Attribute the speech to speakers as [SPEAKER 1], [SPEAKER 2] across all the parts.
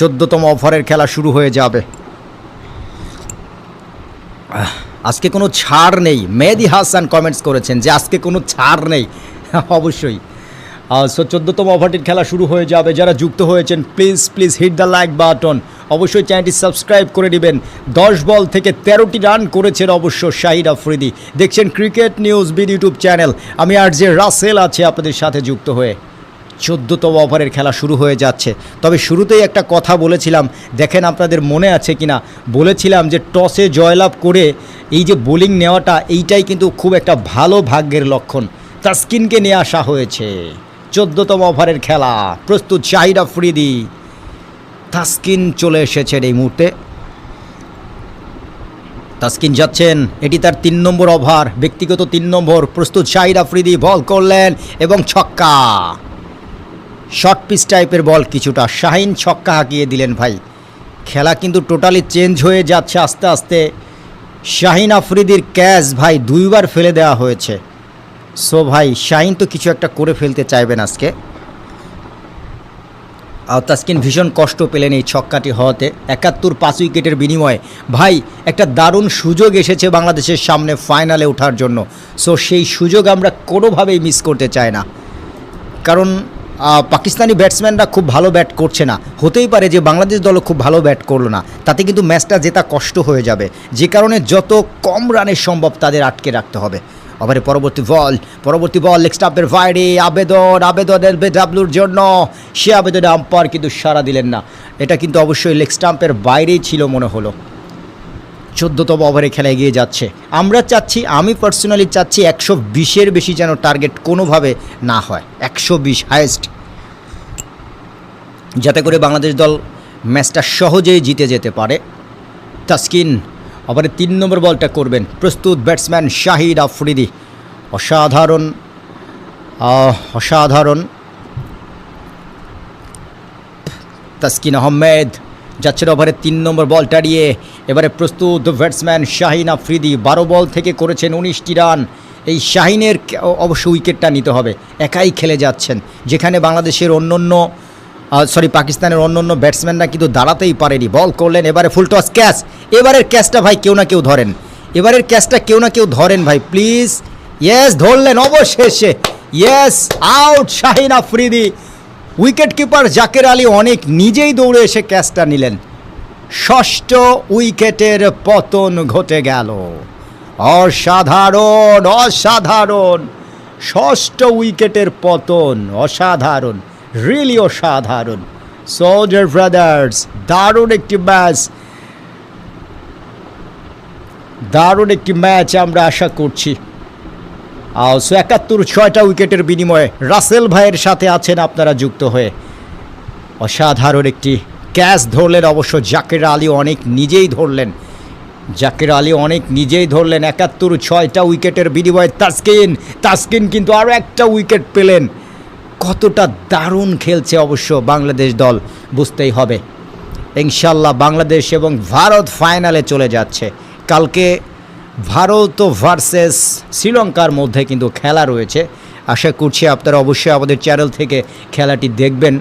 [SPEAKER 1] চোদ্দতম ওভারের খেলা শুরু হয়ে যাবে। আজকে কোনো ছাড় নেই। মেহেদি হাসান কমেন্টস করেছেন যে আজকে কোনো ছাড় নেই। অবশ্যই। সো চোদ্দতম ওভারটির খেলা শুরু হয়ে যাবে। যারা যুক্ত হয়েছেন please please hit the like button অবশ্যই চ্যানেলটি সাবস্ক্রাইব করে নেবেন দশ বল থেকে তেরোটি রান করেছেন অবশ্য শাহিদ আফ্রিদি। দেখছেন ক্রিকেট নিউজ বিড ইউটিউব চ্যানেল আমি আর যে রাসেল আছে আপনাদের সাথে যুক্ত হয়ে। চোদ্দতম ওভারের খেলা শুরু হয়ে যাচ্ছে। তবে শুরুতেই একটা কথা বলেছিলাম, দেখেন আপনাদের মনে আছে কিনা? বলেছিলাম যে টসে জয়লাভ করে এই যে বোলিং নেওয়াটা, এইটাই কিন্তু খুব একটা ভালো ভাগ্যের লক্ষণ। তাস্কিনকে নিয়ে আসা হয়েছে। চোদ্দতম ওভারের খেলা, প্রস্তুত শাহিদ আফ্রিদি তাস্কিন চলে এসেছেন এই মুহূর্তে। তাস্কিন যাচ্ছেন, এটি তার তিন নম্বর ওভার, ব্যক্তিগত তিন নম্বর, প্রস্তুত শাহিদ আফ্রিদি বল করলেন এবং ছক্কা। শর্ট পিচ টাইপের বল কিছুটা। শাহিন ছক্কা হাঁকিয়ে দিলেন ভাই। খেলা কিন্তু টোটালি চেঞ্জ হয়ে যাচ্ছে আস্তে আস্তে। শাহিন আফ্রিদির ক্যাচ ভাই দুইবার ফেলে দেওয়া হয়েছে। সো ভাই, শাহিন তো কিছু একটা করে ফেলতে চাইবেন আজকে। আর তাস্কিন ভীষণ কষ্ট পেলেন এই ছক্কাটি হওয়াতে। একাত্তর পাঁচ উইকেটের বিনিময়ে। ভাই, একটা দারুণ সুযোগ এসেছে বাংলাদেশের সামনে ফাইনালে ওঠার জন্য। সো সেই সুযোগ আমরা কোনোভাবেই মিস করতে চাই না। কারণ পাকিস্তানি ব্যাটসম্যানরা খুব ভালো ব্যাট করছে না। হতেই পারে যে বাংলাদেশ দলও খুব ভালো ব্যাট করল না। তাতে কিন্তু ম্যাচটা জেতা কষ্ট হয়ে যাবে। যে কারণে যত কম রানের সম্ভব তাদের আটকে রাখতে হবে। ওভারে পরবর্তী বল পরবর্তী বল লেগ স্টাম্পের বাইরে আবেদন আবেদন এলবে ডাব্লুর জন্য। সে আবেদনে আম্পায়ার কিন্তু সাড়া দিলেন না। এটা কিন্তু অবশ্যই লেগ স্টাম্পের বাইরেই ছিল মনে হলো। চোদ্দতম ওভারে খেলা এগিয়ে যাচ্ছে। আমরা চাচ্ছি, আমি পার্সোনালি চাচ্ছি একশো বিশের বেশি যেন টার্গেট কোনোভাবে না হয়। একশো বিশ হায়েস্ট যাতে করে বাংলাদেশ দল ম্যাচটা সহজেই জিতে যেতে পারে। তাস্কিন, ওভারে তিন নম্বর বলটা করবেন। প্রস্তুত ব্যাটসম্যান শাহিদ আফ্রিদি। অসাধারণ অসাধারণ। তাসকিন আহমেদ। যাচ্ছেন ওভারে তিন নম্বর বল টাড়িয়ে। এবারে প্রস্তুত ব্যাটসম্যান শাহিন আফ্রিদি, বারো বল থেকে করেছেন উনিশটি রান। এই শাহিনের অবশ্য উইকেটটা নিতে হবে। একাই খেলে যাচ্ছেন। যেখানে বাংলাদেশের অন্য অন্য সরি, পাকিস্তানের অন্য অন্য ব্যাটসম্যানরা কিন্তু দাঁড়াতেই পারেনি। বল করলেন এবারে ফুল টস ক্যাচ। এবারের ক্যাচটা ভাই কেউ না কেউ ধরেন। এবারের ক্যাচটা কেউ না কেউ ধরেন ভাই, প্লিজ। ইয়েস, ধরলেন অবশেষে। Yes, out Shaheen Afridi. Wicket keeper Jaker Ali অনেক নিজেই দৌড়ে এসে ক্যাচটা নিলেন। ষষ্ঠ উইকেটের পতন ঘটে গেল। অসাধারণ অসাধারণ। ষষ্ঠ উইকেটের পতন, অসাধারণ রিয়েলি অসাধারণ। সোল্জার ব্রাদার্স দারুণ একটি ম্যাচ। দারুণ একটি ম্যাচ আমরা আশা করছি। সো একাত্তর ছয়টা উইকেটের বিনিময়ে রাসেল ভাইয়ের সাথে আছেন আপনারা যুক্ত হয়ে। অসাধারণ একটি ক্যাচ ধরলেন অবশ্য জাকের আলী অনেক নিজেই ধরলেন। জাকের আলী অনেক নিজেই ধরলেন একাত্তর ছয়টা উইকেটের বিনিময়ে। তাসকিন তাসকিন কিন্তু আরও একটা উইকেট পেলেন। কতটা দারুণ খেলছে অবশ্য বাংলাদেশ দল, বুঝতেই হবে। ইনশাল্লাহ বাংলাদেশ এবং ভারত ফাইনালে চলে যাচ্ছে। কালকে ভারত ভার্সেস শ্রীলঙ্কার মধ্যে কিন্তু খেলা রয়েছে। আশা করছি আপনারা অবশ্যই আমাদের চ্যানেল থেকে খেলাটি দেখবেন।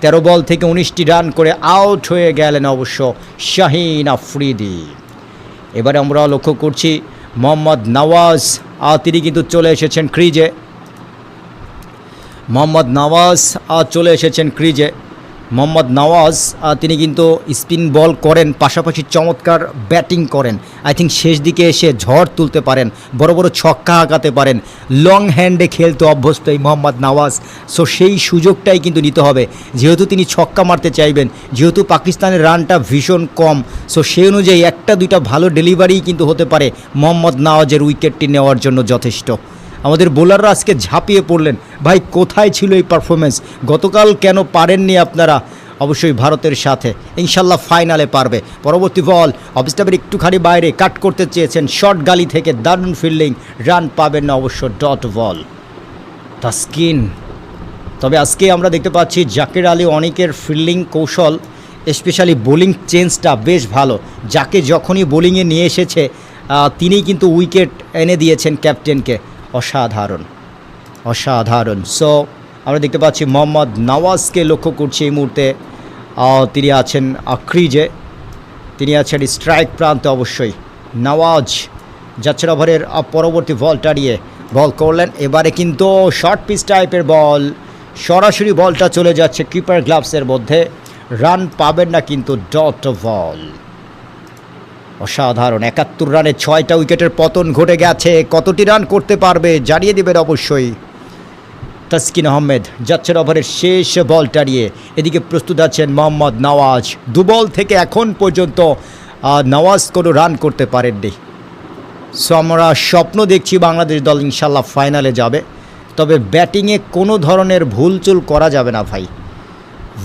[SPEAKER 1] তেরো বল থেকে উনিশটি রান করে আউট হয়ে গেলেন অবশ্য শাহিন আফ্রিদি। এবারে আমরা লক্ষ্য করছি, মোহাম্মদ নওয়াজ তিনি কিন্তু চলে এসেছেন ক্রিজে। মোহাম্মদ নওয়াজ চলে এসেছেন ক্রিজে। মোহাম্মদ নওয়াজ তিনি কিন্তু স্পিন বল করেন, পাশাপাশি চমৎকার ব্যাটিং করেন। আই থিঙ্ক শেষ দিকে এসে ঝড় তুলতে পারেন, বড় বড় ছক্কা আঁকাতে পারেন। লং হ্যান্ডে খেলতে অভ্যস্ত এই মোহাম্মদ নওয়াজ। সো সেই সুযোগটাই কিন্তু নিতে হবে। যেহেতু তিনি ছক্কা মারতে চাইবেন, যেহেতু পাকিস্তানের রানটা ভীষণ কম সো সেই অনুযায়ী একটা দুইটা ভালো ডেলিভারিই কিন্তু হতে পারে মোহাম্মদ নওয়াজের উইকেটটি নেওয়ার জন্য যথেষ্ট। আমাদের বোলাররা আজকে ঝাঁপিয়ে পড়লেন। ভাই, কোথায় ছিল এই পারফরমেন্স গতকাল কেন পারেননি আপনারা? অবশ্যই ভারতের সাথে। ইনশাল্লাহ ফাইনালে পারবে। পরবর্তী বল অফিসটাবের একটুখানি বাইরে কাট করতে চেয়েছেন। শর্ট গালি থেকে দারুণ ফিল্ডিং রান পাবেন না অবশ্য ডট বল তাস্কিন তবে আজকে আমরা দেখতে পাচ্ছি জাকির আলী অনেকের ফিল্ডিং কৌশল স্পেশালি বোলিং চেঞ্জটা বেশ ভালো। যাকে যখনই বোলিংয়ে নিয়ে এসেছে তিনিই কিন্তু উইকেট এনে দিয়েছেন ক্যাপ্টেনকে অসাধারণ। অসাধারণ। সো আমরা দেখতে পাচ্ছি মোহাম্মদ নওয়াজকে লক্ষ্য করছি এই মুহূর্তে। তিনি আছেন আহ, ক্রিজে তিনি আছেন স্ট্রাইক প্রান্তে অবশ্যই। নওয়াজ যাচ্ছেন ওভারের পরবর্তী বলটা নিয়ে বল করলেন। এবারে কিন্তু শর্ট পিচ টাইপের বল। সরাসরি বলটা চলে যাচ্ছে কিপার গ্লাভসের মধ্যে। রান পাবেন না কিন্তু ডট বল। অসাধারণ। একাত্তর রানে ছয়টা উইকেটের পতন ঘটে গেছে। কতটি রান করতে পারবে জানিয়ে দেবেন অবশ্যই। তাসকিন আহমেদ যাচ্ছেন ওভারের শেষ বল নিয়ে। এদিকে প্রস্তুত আছেন মোহাম্মদ নওয়াজ। দু বল থেকে এখন পর্যন্ত নওয়াজ কোনো রান করতে পারেননি। সো আমরা স্বপ্ন দেখছি বাংলাদেশ দল ইনশাল্লাহ ফাইনালে যাবে। তবে ব্যাটিংয়ে কোনো ধরনের ভুলচুল করা যাবে না ভাই।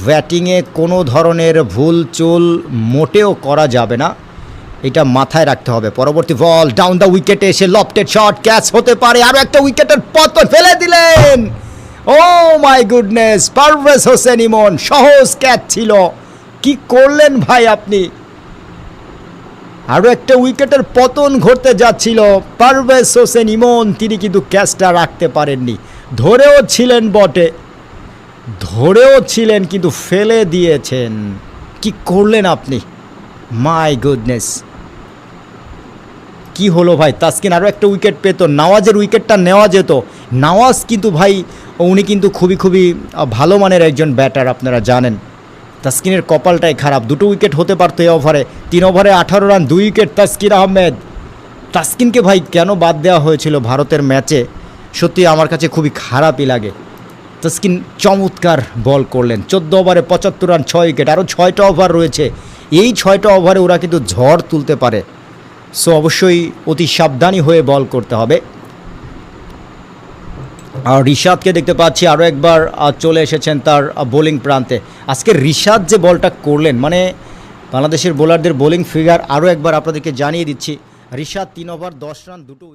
[SPEAKER 1] ব্যাটিংয়ে কোনো ধরনের ভুলচুল মোটেও করা যাবে না। এটা মাথায় রাখতে হবে। পরবর্তী বল ডাউন দ্য উইকেটে এসে লফটেড শট ক্যাচ হতে পারে। আরও একটা উইকেটের পতন ফেলে দিলেন। Oh my goodness Parvez Hossain Emon, সহজ ক্যাচ ছিল। কি করলেন ভাই আপনি? আরও একটা উইকেটের পতন ঘটতে যাচ্ছিল। পারভেজ হোসেন ইমন, তিনি কিন্তু ক্যাচটা রাখতে পারেননি। ধরেও ছিলেন বটে। ধরেও ছিলেন, কিন্তু ফেলে দিয়েছেন। কি করলেন আপনি? মাই গুডনেস কি হলো ভাই? তাসকিন আরও একটা উইকেট পেত, নওয়াজের উইকেটটা নেওয়া যেত। নওয়াজ কিন্তু ভাই, উনি কিন্তু খুবই খুবই ভালো মানের একজন ব্যাটার আপনারা জানেন। তাসকিনের কপালটাই খারাপ, দুটো উইকেট হতে পারতো এই ওভারে তিন ওভারে আঠারো রান, দুই উইকেট তাসকিন আহমেদ। তাসকিনকে ভাই কেন বাদ দেওয়া হয়েছিল ভারতের ম্যাচে সত্যি আমার কাছে খুবই খারাপই লাগে। তাসকিন চমৎকার বল করলেন, চোদ্দ ওভারে পঁচাত্তর রান, ছয় উইকেট আরও ছয়টা ওভার রয়েছে। এই ছয়টা ওভারে ওরা কিন্তু ঝড় তুলতে পারে। সো অবশ্যই অতি সাবধানী হয়ে বল করতে হবে। আর রিশাদকে দেখতে পাচ্ছি আরও একবার চলে এসেছেন তার বোলিং প্রান্তে। আজকে রিশাদ যে বলটা করলেন মানে বাংলাদেশের বোলারদের বোলিং ফিগার আরও একবার আপনাদেরকে জানিয়ে দিচ্ছি, রিশাদ তিন ওভার দশ রান দুটো